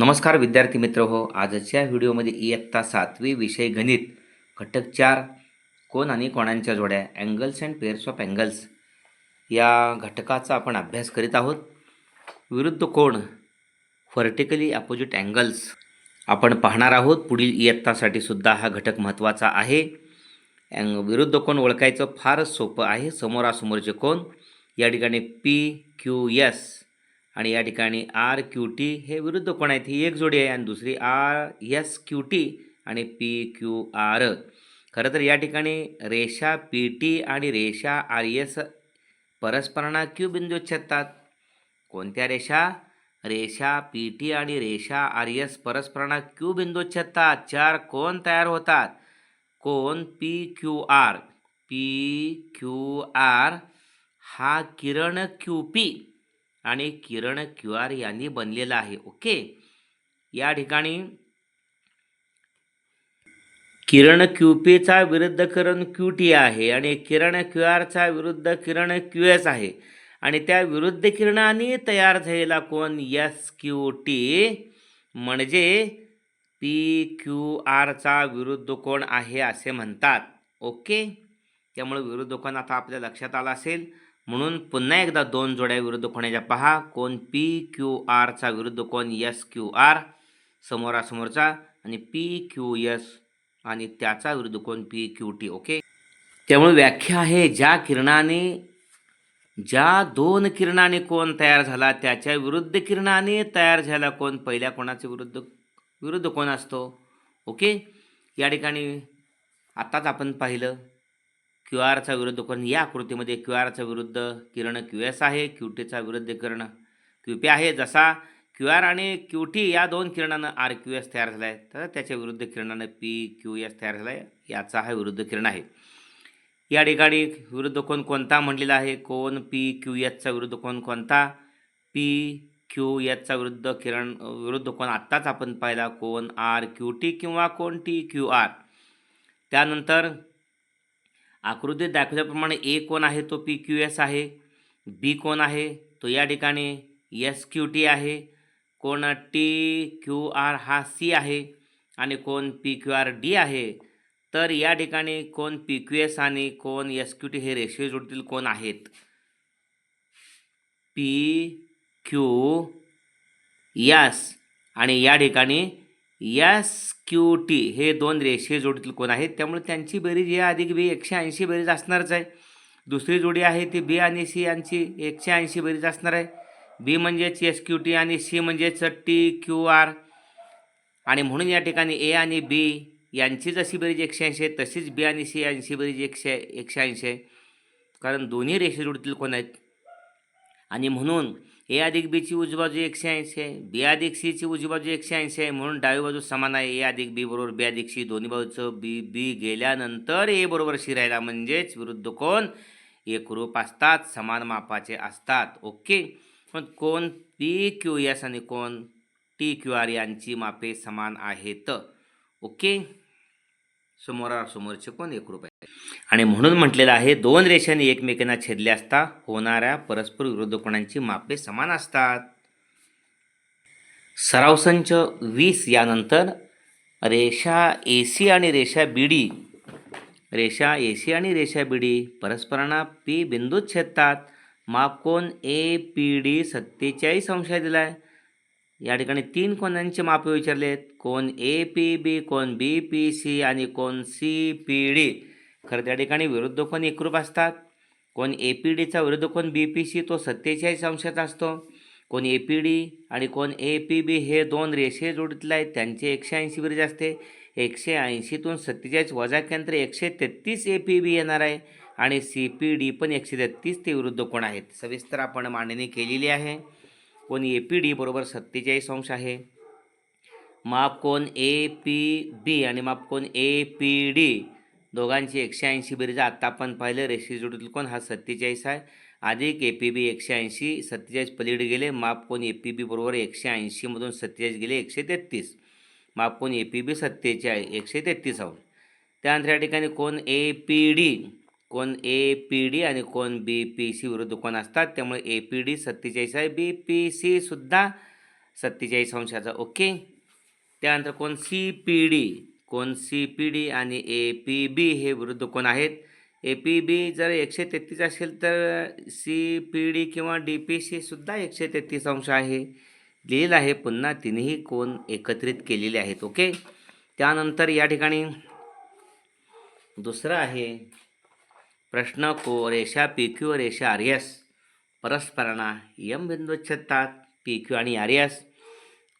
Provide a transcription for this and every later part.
नमस्कार विद्यार्थी मित्र हो आजच्या व्हिडिओमध्ये इयत्ता सातवी विषय गणित घटक चार कोण आणि कोणांच्या जोड्या angles and pairs of angles या घटकाचा आपण अभ्यास करीत आहोत विरुद्ध कोण व्हर्टिकली अपोजिट अँगल्स आपण पाहणार आहोत पुढील इयत्तासाठी सुद्धा हा घटक महत्त्वाचा आहे अँग विरुद्ध कोण ओळखायचं फारच सोपं आहे समोरासमोरचे कोण या ठिकाणी पी क्यू एस आणि या ठिकाणी आर क्यू टी हे विरुद्ध कोण आहेत ही एक जोडी आहे आणि दुसरी आर एस क्यू टी आणि पी क्यू आर खरं तर या ठिकाणी रेषा पी टी आणि रेषा आर एस परस्परांना क्यू बिंदू छेदतात कोणत्या रेषा रेषा पी टी आणि रेषा आर एस परस्परांना क्यू बिंदू छेदतात चार कोण तयार होतात कोण P Q R P Q R हा किरण क्यू पी आणि किरण आर यांनी बनलेला आहे ओके या ठिकाणी किरण क्यू पीचा विरुद्ध किरण क्यू टी आहे आणि किरण क्यू चा विरुद्ध किरण क्यू एस आहे आणि त्या विरुद्ध किरणाने तयार झालेला कोण एस क्यू टी म्हणजे पी क्यू आरचा विरुद्ध कोण आहे असे म्हणतात ओके त्यामुळे विरुद्ध कोण आता आपल्या लक्षात आला असेल म्हणून पुन्हा एकदा दोन जोड्या विरुद्ध कोणाच्या पहा कोण पी क्यू आरचा विरुद्ध कोण यस क्यू आर समोरासमोरचा आणि पी क्यू एस आणि त्याचा विरुद्ध कोण पी क्यू टी ओके त्यामुळे व्याख्या आहे ज्या किरणाने ज्या दोन किरणाने कोण तयार झाला त्याच्या विरुद्ध किरणाने तयार झाला कोण पहिल्या कोणाचे विरुद्ध विरुद्ध कोण असतो ओके या ठिकाणी आत्ताच आपण पाहिलं क्यू आरचा विरुद्ध कोण या आकृतीमध्ये क्यू आरचा विरुद्ध किरण क्यू एस आहे क्यू टीचा विरुद्ध किरण क्यू पी आहे जसा क्यू आर आणि क्यू टी या दोन किरणानं आर क्यू एस तयार झाला आहे तर त्याच्या विरुद्ध किरणानं पी क्यू एस तयार झाला आहे याचा हा विरुद्ध किरण आहे या ठिकाणी विरुद्ध कोण कोणता म्हणलेला आहे कोण पी क्यू एचचा विरुद्ध कोण कोणता पी क्यू एचचा विरुद्ध किरण विरुद्ध कोण आत्ताच आपण पाहिला कोण आर क्यू टी किंवा कोण टी क्यू आर त्यानंतर आकृतीत दाखवल्याप्रमाणे ए कोण आहे तो पी क्यू एस आहे बी कोण आहे तो या ठिकाणी एस क्यू टी आहे कोण टी क्यू आर हा सी आहे आणि कोण पी क्यू आर डी आहे तर या ठिकाणी कोण पी क्यू एस आणि कोण एस क्यू टी हे रेशिओ जोडतील कोण आहेत पी क्यू एस आणि या ठिकाणी एस क्यू टी हे दोन रेषीय जोडीतील कोण आहेत त्यामुळे त्यांची बेरीज या अधिक बी एकशे ऐंशी बेरीज असणारच आहे दुसरी जोडी आहे ती बी आणि सी यांची एकशे ऐंशी बेरीज असणार आहे बी म्हणजेच एस क्यू टी आणि सी म्हणजेच टी क्यू आर आणि म्हणून या ठिकाणी ए आणि बी यांची जशी बेरीज एकशे ऐंशी आहे तशीच बी आणि सी यांची बेरीज एकशे एकशे ऐंशी आहे कारण दोन्ही जोडीतील कोण आहेत आणि म्हणून ए अधिक बीची उजवी बाजू एकशे ऐंशी आहे बी अधिक सीची उजवी बाजू एकशे ऐंशी आहे म्हणून डावी बाजू समान आहे ए अधिक बी बरोबर बी अधिक सी दोन्ही बाजूचं बी बी गेल्यानंतर ए बरोबर सी राहिला म्हणजेच विरुद्ध कोण रूप असतात समान मापाचे असतात ओके पण कोण पी क्यू एस आणि कोण टी क्यू आर यांची मापे समान आहेत ओके समोरासमोरचे कोण रूप आहे आणि म्हणून म्हटलेलं आहे दोन रेषांनी एकमेकांना छेदले असता होणाऱ्या परस्पर विरोध कोणांची मापे समान असतात सराव संच वीस यानंतर रेषा ए सी आणि रेषा बी डी रेषा ए सी आणि रेषा बी डी परस्परांना पी बिंदूत छेदतात माप कोण ए पी डी सत्तेचाळीस अंश दिला आहे या ठिकाणी तीन कोणांचे मापे विचारलेत कोण ए पी बी कोण बी पी सी आणि कोण सी पी डी खरं त्या ठिकाणी विरुद्ध कोण एकरूप असतात कोण ए पी डीचा विरुद्ध कोण बी पी सी तो सत्तेचाळीस अंशाचा असतो कोण ए पी डी आणि कोण ए पी बी हे दोन रेषे जोडितले आहेत त्यांचे एकशे ऐंशी बिरज असते एकशे ऐंशीतून सत्तेचाळीस वजा केंद्र एकशे तेहत्तीस ए पी बी येणार आहे आणि सी पी डी पण एकशे तेहतीस ते विरुद्ध कोण आहेत सविस्तर आपण मांडणी केलेली आहे कोण ए पी डी बरोबर सत्तेचाळीस अंश आहे माप कोण ए पी बी आणि माप कोण ए पी डी दोघांची एकशे ऐंशी बेरीज आत्ता आपण पाहिलं रेसिज्युटल कोण हा सत्तेचाळीस आहे अधिक ए पी बी एकशे ऐंशी सत्तेचाळीस पलीड गेले माप कोण ए पी बी बरोबर एकशे ऐंशीमधून सत्तेचाळीस गेले एकशे तेहत्तीस कोण ए पी बी सत्तेचाळीस एकशे तेहत्तीस आहोत त्यानंतर या ठिकाणी कोण ए पी डी कोण ए पी डी आणि कोण बी पी सी विरुद्ध कोण असतात त्यामुळे ए पी डी सत्तेचाळीस आहे बी पी सी सुद्धा सत्तेचाळीस अंशाचा ओके त्यानंतर कोण सी पी डी कोण सी पी डी आणि ए पी बी हे विरुद्ध कोण आहेत ए पी बी जर एकशे तेहतीस असेल तर सी पी डी किंवा डी पी सी सुद्धा एकशे तेहतीस अंश आहे लिहिलं आहे पुन्हा तिन्ही कोण एकत्रित केलेले आहेत ओके त्यानंतर या ठिकाणी दुसरं आहे प्रश्न को रेषा पी व रेषा आर एस परस्परांना यम बिंदू छेदतात पी क्यू आणि आर एस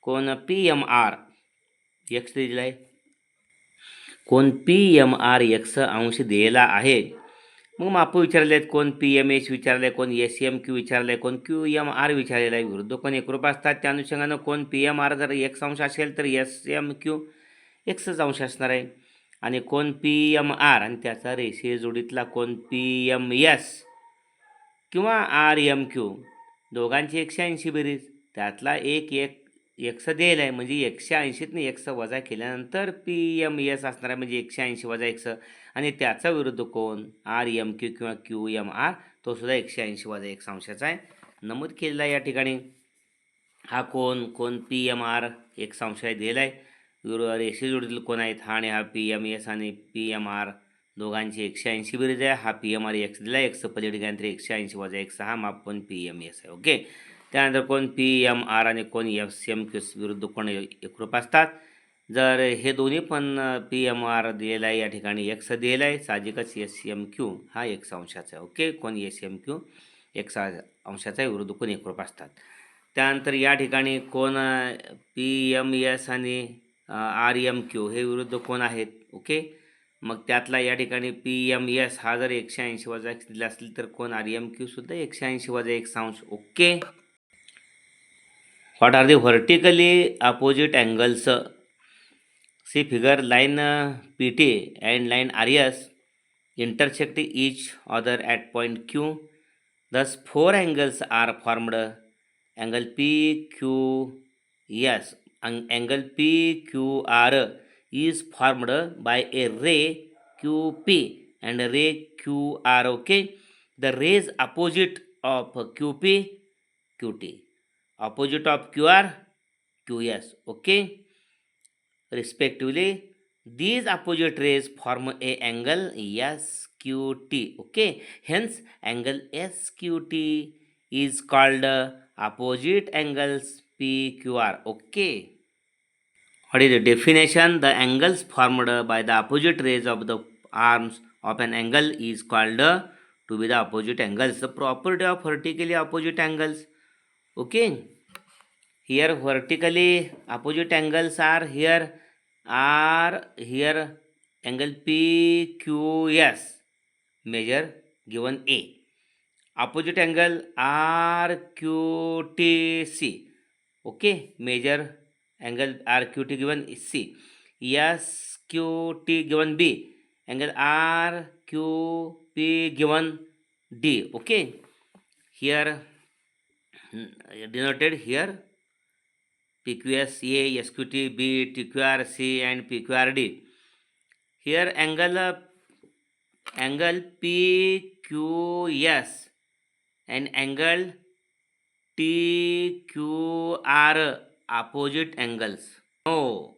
कोण पी एम आर एक्स दिलेला आहे कोण पी एम आर एक्स अंश दिलेला आहे मग मापू विचारले आहेत कोण पी एम एच विचारले कोण एस एम क्यू विचारले कोण क्यू एम आर विचारलेलं आहे विरुद्ध कोण एक एकरूप असतात त्या अनुषंगानं कोण पी एम आर जर एक्स अंश असेल तर एस एम क्यू एक्सच अंश असणार आहे आणि कोण पी एम आर आणि त्याचा रेषे जोडीतला कोण पी एम एस किंवा आर एम क्यू दोघांची एकशे ऐंशी बेरीज त्यातला एक एक एकसं दिलेलं आहे म्हणजे एकशे ऐंशीतनं एकसं वजा केल्यानंतर पी एम एस असणार आहे म्हणजे एकशे ऐंशी वजा एकसं आणि त्याचा विरुद्ध कोण आर एम क्यू किंवा क्यू एम आर तो सुद्धा एकशे ऐंशी वजा एक अंशाचा आहे नमूद केलेला आहे या ठिकाणी हा कोण कोण पी एम आर एक संशय दिलेला आहे युरो एकशे जोडीतील कोण आहेत हा आणि हा पी एम एस आणि पी एम आर दोघांची एकशे ऐंशी बिरीज आहे हा पी एम आर एक्स दिला एक्स पलीकडे गेल्यानंतर एकशे ऐंशी वजा एक सहा माप कोण पी एम एस आहे ओके त्यानंतर कोण पी एम आर आणि कोण एफ सी एम क्यूस विरुद्ध कोण एकरूप असतात जर हे दोन्ही पण पी एम आर दिलेलं आहे या ठिकाणी एक्स दिलेला आहे साहजिकच एस सी एम क्यू हा एक्स अंशाचा आहे ओके कोण एस एम क्यू एक्स अंशाचा आहे विरुद्ध कोण एकरूप असतात त्यानंतर या ठिकाणी कोण पी एम एस आणि आर एम e क्यू हे विरुद्ध कोण आहेत ओके मग त्यातला या ठिकाणी पी एम एस हा जर एकशे ऐंशी वाजा दिला असेल तर कोण आर एम e क्यूसुद्धा एकशे ऐंशी वजा एक सांश okay what are the vertically opposite angles see figure line P T and line R S intersect each other at point Q thus four angles are formed angle P Q S angle PQR is formed by a ray QP and a ray QR okay the rays opposite of QP QT opposite of QR QS okay respectively these opposite rays form a angle SQT okay hence angle SQT is called opposite angles PQR okay what is the definition? The angles formed by the opposite rays of the arms of an angle is called to be the opposite angles. The property of vertically opposite angles. Okay. Here vertically opposite angles are here are here angle PQS measure given A. Opposite angle RQTC. Okay, measure angle R Q T given C S Q T given B angle R Q P given D okay here denoted here P Q S A S Q T B T Q R C and P Q R D here angle angle P Q S and angle T Q R opposite angles. No.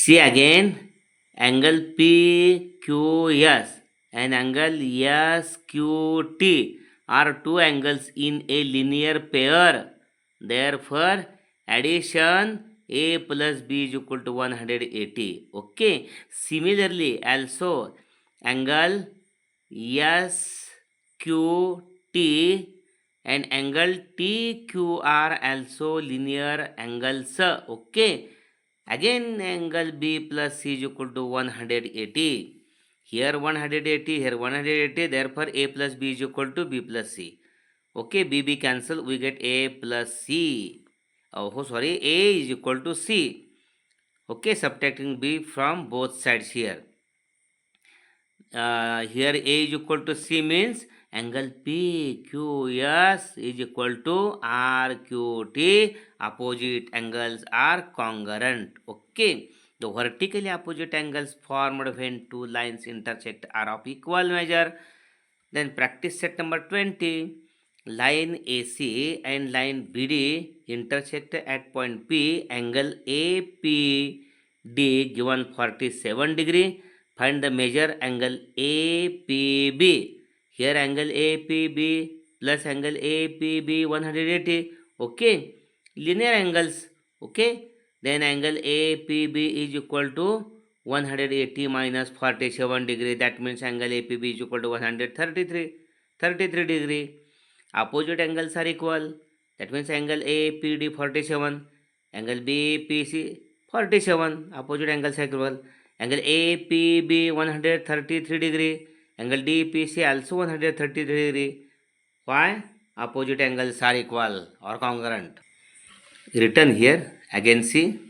See again angle PQS and angle SQT are two angles in a linear pair. Therefore, addition A plus B is equal to 180. Okay. Similarly, also angle SQT and angle TQR also linear angles okay again angle B plus C is equal to 180 here 180 here 180 therefore A plus B is equal to B plus C okay BB cancel we get A plus C oh sorry A is equal to C okay subtracting B from both sides here uh, here A is equal to C means Angle PQS is equal to RQT. Opposite angles are congruent. Okay. The vertically opposite angles formed when two lines intersect are of equal measure. Then practice set number 20. Line AC and line BD intersect at point P. Angle APD given 47 degree. Find the measure angle APB. Here angle APB plus angle APB 180. Okay. Linear angles. Okay. Then angle APB is equal to 180 minus 47 degree. That means angle APB is equal to 133. 33 degree. Opposite angles are equal. That means angle APD 47. Angle BPC 47. Opposite angles are equal. Angle APB 133 degree. angle DPC also 130 degree. Why? Opposite angles are equal or congruent. Written here again see.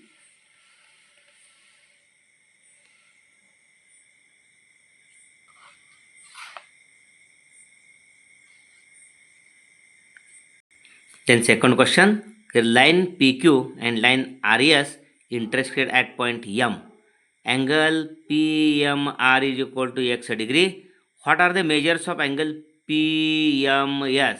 Then second question, the line PQ and line S intersected at point M. Angle PMR is equal to x degree. what are the measures of angle PMS?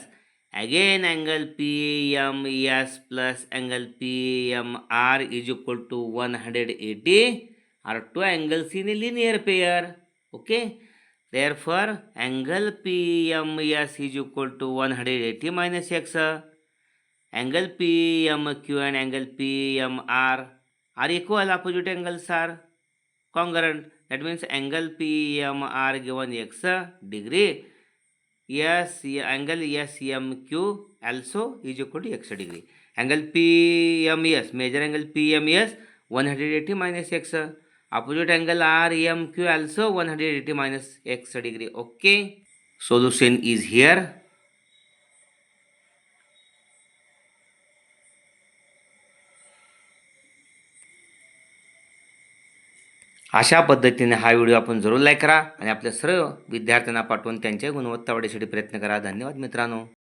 Again, angle PMS plus angle PMR is equal to 180 are two angles in a linear pair. Okay. Therefore, angle PMS is equal to 180 minus x. Angle PMQ and angle PMR are equal. Opposite angles are congruent. that means angle PMR given x degree yes angle SMQ also is equal to x degree angle PMS major angle PMS 180 minus x opposite angle RMQ also 180 minus x degree okay solution is here अशा पद्धतीने हा video आपण जरूर like करा आणि आपल्या सर्व विद्यार्थ्यांना पाठवून त्यांच्या गुणवत्ता वाढीसाठी प्रयत्न करा धन्यवाद मित्रांनो